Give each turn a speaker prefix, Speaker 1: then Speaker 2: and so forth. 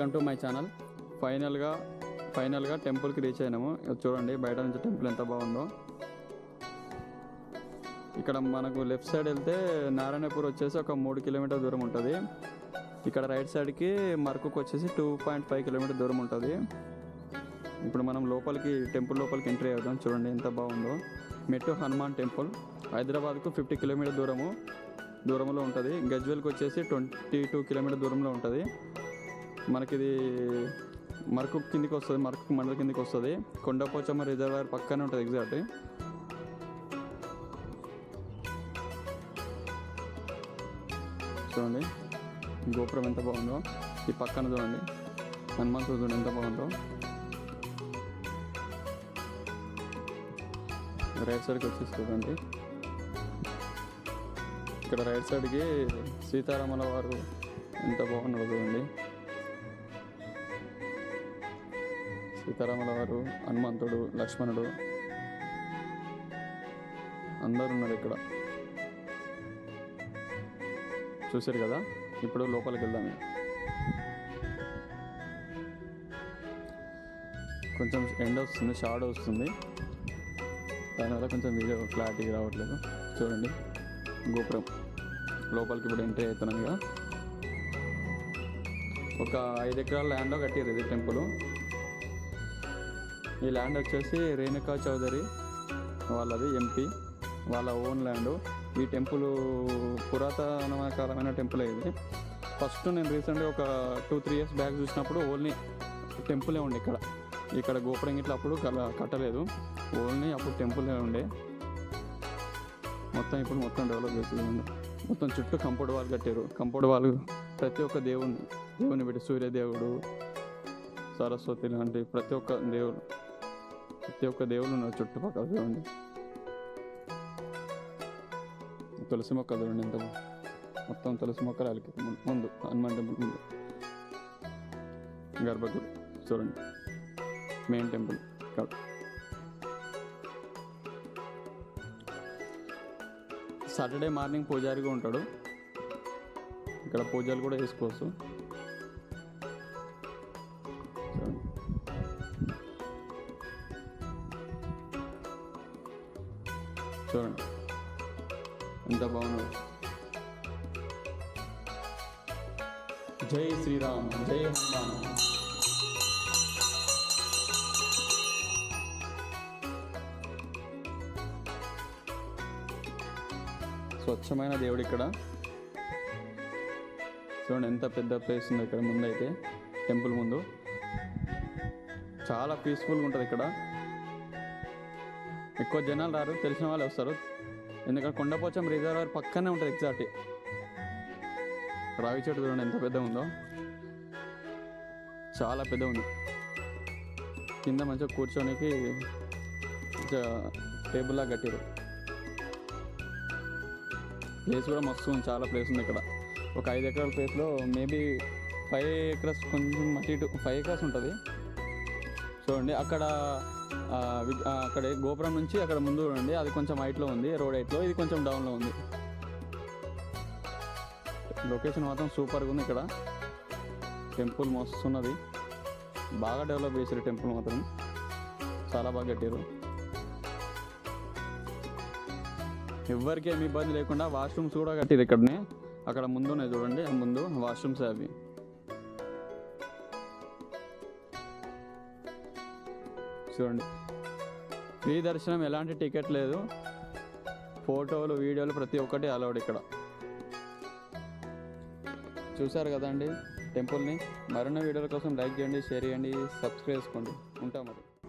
Speaker 1: Welcome to my channel. ఫైనల్గా ఫైనల్గా టెంపుల్కి రీచ్ అయినాము. చూడండి బయట నుంచి టెంపుల్ ఎంత బాగుందో. ఇక్కడ మనకు లెఫ్ట్ సైడ్ వెళ్తే నారాయణపూర్ వచ్చేసి ఒక మూడు కిలోమీటర్ దూరం ఉంటుంది. ఇక్కడ రైట్ సైడ్కి మరకుకు వచ్చేసి టూ పాయింట్ ఫైవ్ కిలోమీటర్ దూరం ఉంటుంది. ఇప్పుడు మనం లోపలికి టెంపుల్ లోపలికి ఎంట్రీ అవుతాం చూడండి ఎంత బాగుందో. మెట్టు హనుమాన్ టెంపుల్. హైదరాబాద్కు ఫిఫ్టీ కిలోమీటర్ దూరము దూరంలో ఉంటుంది. గజ్వెల్కి వచ్చేసి ట్వంటీ టూ కిలోమీటర్ దూరంలో ఉంటుంది. మనకి ఇది మరకు కిందికి వస్తుంది మరకు మండల కిందికి వస్తుంది. కొండపోచమ్మ రిజర్వాయర్ పక్కనే ఉంటుంది ఎగ్జాక్ట్ చూడండి గోపురం ఎంత బాగుందో. ఈ పక్కన చూడండి హనుమంతుడు చూడండి ఎంత బాగుందో. రైట్ సైడ్కి వచ్చేసి చూడండి. ఇక్కడ రైట్ సైడ్కి సీతారాముల వారు ఎంత బాగున్నాడు చూడండి. సీతారాముల వారు హనుమంతుడు లక్ష్మణుడు అందరు ఉన్నారు ఇక్కడ. చూసారు కదా? ఇప్పుడు లోపలికి వెళ్దాం కొంచెం ఎండ వస్తుంది షాడో వస్తుంది. దానివల్ల కొంచెం వీడియో క్లారిటీగా రావట్లేదు. చూడండి గోపురం. లోపలికి ఇప్పుడు ఎంట్రీ అవుతున్నాను ఇక. ఒక ఐదు ఎకరాల ల్యాండ్లో కట్టారు ఇది టెంపుల్. ఈ ల్యాండ్ వచ్చేసి రేణుకా చౌదరి వాళ్ళది ఎంపీ వాళ్ళ ఓన్ ల్యాండ్ ఈ టెంపుల్ పురాతన కాలమైన టెంపుల్ ఇది. ఫస్ట్ నేను రీసెంట్గా ఒక టూ త్రీ ఇయర్స్ బ్యాక్ చూసినప్పుడు ఓన్లీ టెంపులే ఉండే ఇక్కడ. ఇక్కడ గోపురం ఇట్లా అప్పుడు కట్టలేదు. ఓన్లీ అప్పుడు టెంపులే ఉండే. మొత్తం ఇప్పుడు మొత్తం డెవలప్ చేసేది మొత్తం చుట్టూ కంపౌండ్ వాళ్ళు కట్టారు కంపౌండ్ వాళ్ళు ప్రతి ఒక్క దేవుని దేవుని పెట్టి సూర్యదేవుడు సరస్వతి లాంటి ప్రతి ఒక్క దేవుడు. ప్రతి ఒక్క దేవుడు ఉన్నారు చుట్టుపక్కల చూడండి తులసి మొక్కలు చూడండి ఎంత మొత్తం తులసి మొక్కలు అలికి ముందు హనుమాన్ టెంపుల్ ముందు. గర్భగుడి చూడండి. Main temple. కాదు సాటర్డే మార్నింగ్ పూజారిగా ఉంటాడు. ఇక్కడ పూజలు కూడా వేసుకోవచ్చు చూడండి. ఎంత బాగున్నాడు జై శ్రీరామ్ జై హనుమాన్. స్వచ్ఛమైన దేవుడు ఇక్కడ. చూడండి ఎంత పెద్ద ప్లేస్ ఉంది ఇక్కడ ముందైతే టెంపుల్ ముందు. చాలా పీస్ఫుల్గా ఉంటుంది ఇక్కడ. ఎక్కువ జనాలు రారు తెలిసిన వాళ్ళు వస్తారు. ఎందుకంటే కొండపోచం రిజర్వర్ పక్కనే ఉంటుంది ఎగ్జాక్ట్ రావి చెట్టు చూడండి ఎంత పెద్ద ఉందో. చాలా పెద్ద ఉంది. కింద మంచిగా కూర్చోనికి టేబుల్లా టేబుల్ లాగా కట్టారు. ప్లేస్ కూడా మస్తు ఉంది చాలా ప్లేస్ ఉంది ఇక్కడ. ఒక ఐదు ఎకరాల ప్లేస్లో మేబీ ఫైవ్ ఎకర్స్ కొంచెం అటు ఇటు ఫైవ్ ఎకర్స్ ఉంటుంది. చూడండి అక్కడ అక్కడ గోపురం నుంచి అక్కడ ముందు చూడండి అది కొంచెం హైట్లో ఉంది రోడ్ హైట్లో. ఇది కొంచెం డౌన్లో ఉంది. లొకేషన్ మాత్రం సూపర్గా ఉంది ఇక్కడ. టెంపుల్ మస్తున్నది బాగా డెవలప్ చేశారు టెంపుల్ మాత్రం. చాలా బాగా కట్టారు ఎవరికి ఏమి ఇబ్బంది లేకుండా వాష్రూమ్స్ కూడా కట్టారు ఇక్కడనే. అక్కడ ముందు ఉన్నాయి చూడండి ముందు వాష్రూమ్స్ అవి. చూడండి. ఫ్రీ దర్శనం ఎలాంటి టికెట్ లేదు. ఫోటోలు వీడియోలు ప్రతి ఒక్కటి అలౌడ్ ఇక్కడ. చూసారు కదండి టెంపుల్ని? మరిన్న వీడియోల కోసం లైక్ చేయండి షేర్ చేయండి సబ్స్క్రైబ్ చేసుకోండి. ఉంటాం మరి.